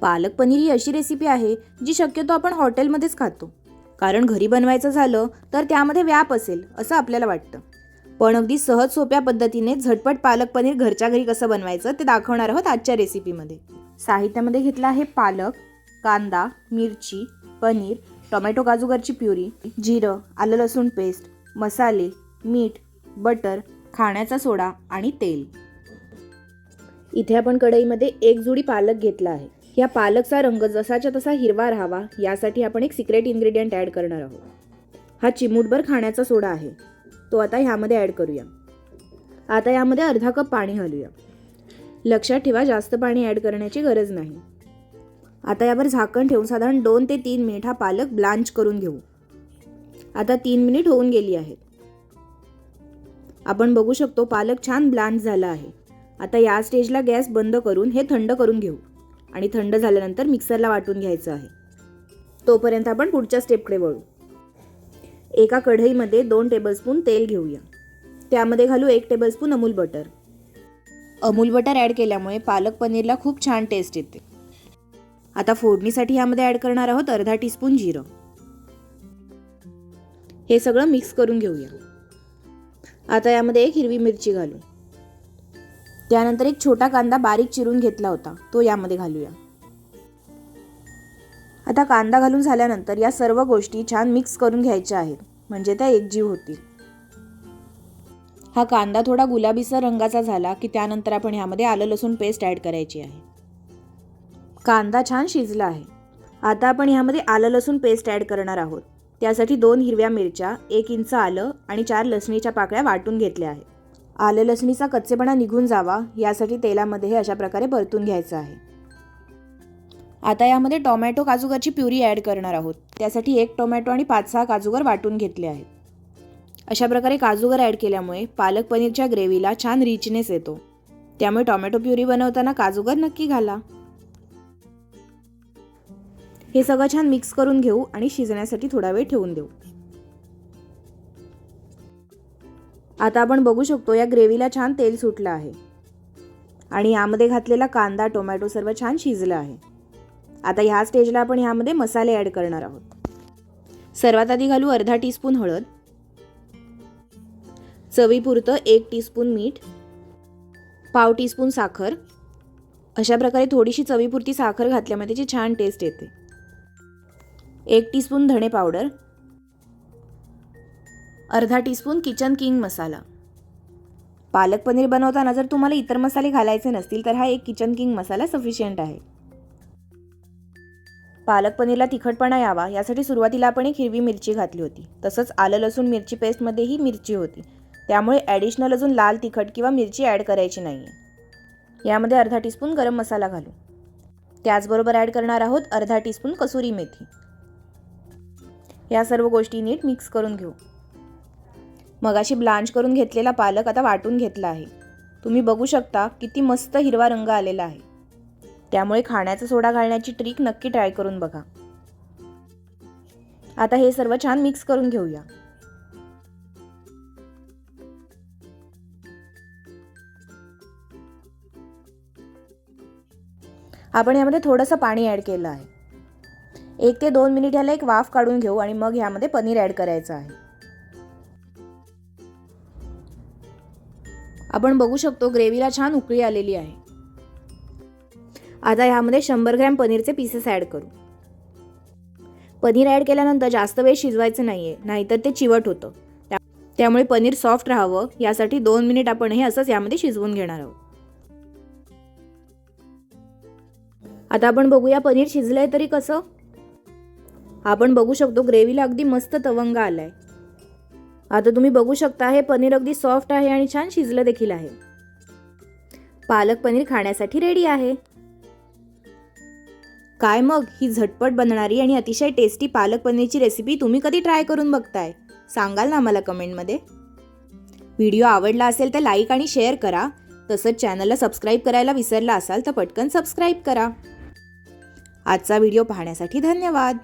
पालक पनीर ही अशी रेसिपी आहे जी शक्यतो आपण हॉटेलमध्येच खातो. कारण घरी बनवायचं झालं तर त्यामध्ये व्याप असेल असं आपल्याला वाटतं. पण अगदी सहज सोप्या पद्धतीने झटपट पालक पनीर घरच्या घरी कसं बनवायचं ते दाखवणार आहोत आजच्या रेसिपीमध्ये साहित्यामध्ये घेतलं आहे पालक कांदा मिरची पनीर टोमॅटो काजूगरची प्युरी जिरं आलं लसूण पेस्ट मसाले मीठ बटर खाण्याचा सोडा आणि तेल. इथे आपण कढईमध्ये एक जुडी पालक घेतला आहे. या पालकचा रंग जसाच्या तसा हिरवा राहावा यासाठी आपण एक सिक्रेट इन्ग्रेडियंट ॲड करणार आहोत. हा चिमूटभर खाण्याचा सोडा आहे. तो आता ह्यामध्ये ॲड करूया. आता यामध्ये अर्धा कप पाणी घालूया. लक्षात ठेवा जास्त पाणी ॲड करण्याची गरज नाही. आता यावर झाकण ठेवून साधारण दोन ते तीन मिनिट हा पालक ब्लांच करून घेऊ. आता तीन मिनिट होऊन गेली आहेत. आपण बघू शकतो पालक छान ब्लांच झाला आहे. आता या स्टेजला गॅस बंद करून हे थंड करून घेऊ. आणि थंड झाल्यानंतर मिक्सरला वाटून घ्यायचं आहे. तोपर्यंत आपण पुढच्या स्टेपकडे वळू. एका कढईमध्ये दोन टेबलस्पून तेल घेऊया. त्यामध्ये घालू एक tablespoon Amul butter Amul butter add केल्यामुळे पालक पनीरला खूप छान टेस्ट येते. आता फोडणीसाठी यामध्ये ॲड करणार आहोत अर्धा टीस्पून जिरं. हे सगळं मिक्स करून घेऊया. आता यामध्ये एक हिरवी मिरची घालू. त्यानंतर एक छोटा कांदा बारीक चिरून घेतला होता. तो यामध्ये घालूया. आता कांदा घालून झाल्यानंतर या सर्व गोष्टी छान मिक्स करून घ्यायच्या आहेत. म्हणजे त्या एकजीव होतील. हा कांदा थोडा गुलाबीसर रंगाचा झाला की त्यानंतर आपण ह्यामध्ये आलं लसूण पेस्ट ॲड करायची आहे. कांदा छान शिजला आहे. आता आपण ह्यामध्ये आलं लसूण पेस्ट ॲड करणार आहोत. त्यासाठी दोन हिरव्या मिरच्या एक इंच आलं आणि चार लसणीच्या पाकळ्या वाटून घेतल्या आहेत. आलं लसणीचा कच्चेपणा निघून जावा यासाठी तेलामध्ये हे अशा प्रकारे परतून घ्यायचं आहे. आता यामध्ये टोमॅटो काजूगरची प्युरी ॲड करणार आहोत. त्यासाठी एक टोमॅटो आणि पाच सहा काजूगर वाटून घेतले आहेत. अशा प्रकारे काजूगर ॲड केल्यामुळे पालक पनीरच्या ग्रेव्हीला छान रिचनेस येतो. त्यामुळे टोमॅटो प्युरी बनवताना काजूगर नक्की घाला. हे सगळं छान मिक्स करून घेऊ आणि शिजण्यासाठी थोडा वेळ ठेवून देऊ. आता आपण बघू शकतो या ग्रेव्हीला छान तेल सुटलं आहे. आणि यामध्ये घातलेला कांदा टोमॅटो सर्व छान शिजलं आहे. आता ह्या स्टेजला आपण ह्यामध्ये मसाले ॲड करणार आहोत. सर्वात आधी घालू अर्धा टीस्पून हळद. चवीपुरतं एक टीस्पून मीठ. पाव टीस्पून साखर. अशा प्रकारे थोडीशी चवीपुरती साखर घातल्यामुळे त्याची छान टेस्ट येते. एक टीस्पून धणे पावडर. अर्धा टीस्पून किचन किंग मसाला पालक पनीर बनवताना जर तुम्हाला इतर मसाले घालायचे नसतील तर हा एक किचन किंग मसाला सफिशियंट आहे. पालक पनीरला तिखटपणा यावा यासाठी सुरुवातीला आपण एक हिरवी मिरची घातली होती. तसंच आलं लसूण मिरची पेस्टमध्येही मिरची होती. त्यामुळे ॲडिशनल अजून लाल तिखट किंवा मिरची ॲड करायची नाही आहे यामध्ये अर्धा टीस्पून गरम मसाला घालू. त्याचबरोबर ॲड करणार आहोत अर्धा टीस्पून कसुरी मेथी. या सर्व गोष्टी नीट मिक्स करून घेऊ. मगाशी ब्लांच करून घेतलेला पालक आता वाटून घेतला आहे. तुम्ही बघू शकता किती मस्त हिरवा रंग आलेला आहे. त्यामुळे खाण्याचा सोडा घालण्याची ट्रिक नक्की ट्राय करून बघा. आता हे सर्व छान मिक्स करून घेऊया. आपण यामध्ये थोडंसं पाणी ॲड केलं आहे. एक ते दोन मिनिट ह्याला एक वाफ काढून घेऊ आणि मग ह्यामध्ये पनीर ॲड करायचं आहे. आपण बघू शकतो ग्रेव्हीला छान उकळी आलेली आहे. आता ह्यामध्ये शंभर ग्रॅम पनीरचे पीसेस ॲड करू. पनीर ॲड केल्यानंतर जास्त वेळ शिजवायचं नाही आहे नाहीतर ते चिवट होतं. त्या त्यामुळे पनीर सॉफ्ट राहावं. यासाठी दोन मिनिट आपण हे असंच यामध्ये शिजवून घेणार आहोत. आता आपण बघूया पनीर शिजलंय तरी कसं. आपण बघू शकतो ग्रेव्हीला अगदी मस्त तवंग आलाय. आता तुम्ही बघू शकता हे पनीर अगदी सॉफ्ट आहे आणि छान शिजलं देखील आहे. पालक पनीर खाण्यासाठी रेडी आहे. काय मग? ही झटपट बनणारी आणि अतिशय टेस्टी पालक पनीरची रेसिपी तुम्ही कधी ट्राय करून बघताय? सांगाल ना आम्हाला कमेंटमध्ये व्हिडिओ आवडला असेल तर लाईक आणि शेअर करा. तसंच चॅनलला सबस्क्राईब करायला विसरला असाल तर पटकन सबस्क्राईब करा. आजचा व्हिडिओ पाहण्यासाठी धन्यवाद.